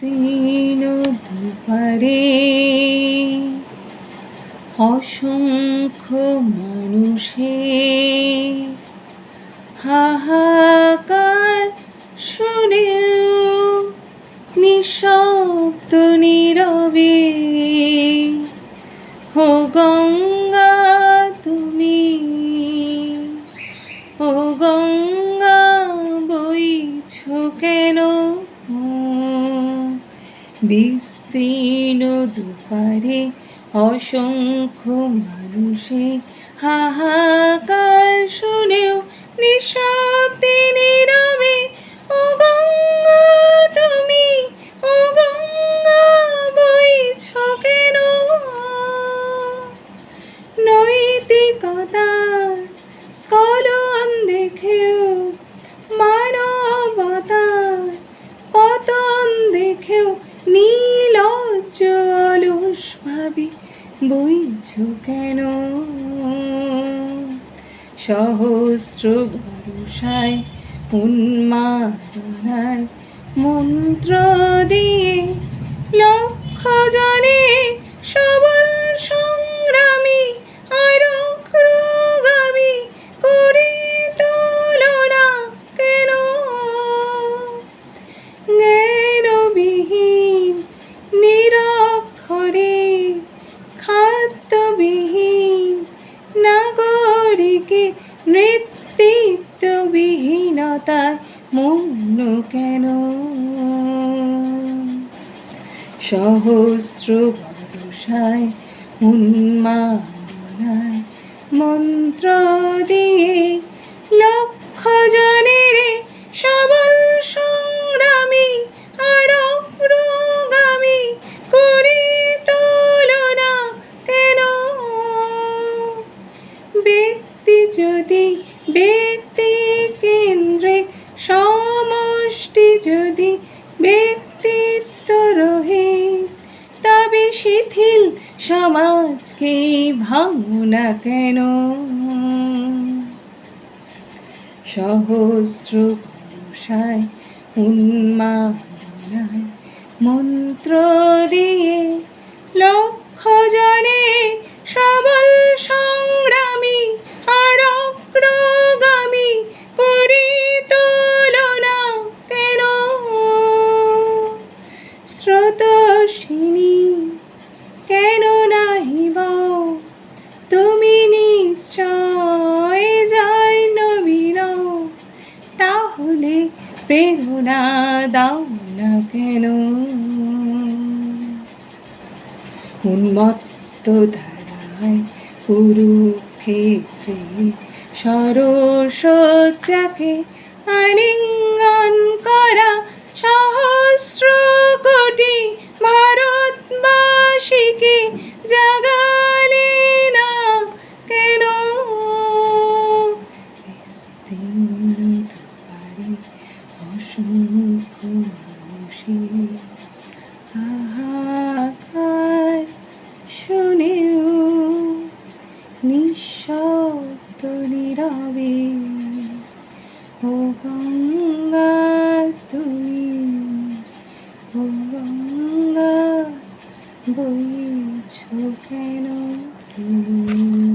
বিস্তীর্ণ দুপারে অসংখ্য মানুষের হাহাকার শুনেও নিঃশব্দ নীরবে ও বিস্তীর্ণ দুপারে অসংখ্য মানুষে হাহাকার শুনেও নিঃশব্দে নীরবে ও গঙ্গা তুমি ও গঙ্গা বইছ কেন? নৈতিকতার স্খলন দেখেও মানবতার বইছ কেন? সহস্র ভরসায় উন্মাদনায় মন্ত্র দিয়ে লক্ষ জনে সবল কেন? সহস্র ভরসায় উন্মাদনায় মন্ত্র দিয়ে লক্ষ জনের সবল সংগ্রামী আর অগ্রগামী করে তুলনা কেন? ব্যক্তি যদি ব্যক্তি কেন্দ্রে সমষ্টি যদি ব্যক্তিত্ব রহে তবে শিথিল সমাজকে ভাঙনা কেন? সহস্র ভরসায় উন্মাদনায় মন্ত্র দিয়ে লক্ষ জনে সবল প্রেরণা দাও না কেন উন্মত্ত ধারায় কুরুক্ষেত্রে সরসজ্জাকে আলিঙ্গন করা সহস্র কোটি ভারতবাসীকে জাগালে না কেন? অসংখ্য মানুষের হাহাকার শুনেও নিঃশব্দ নীরবে ও গঙ্গা তুমি ও গঙ্গা বইছো কেন তুমি?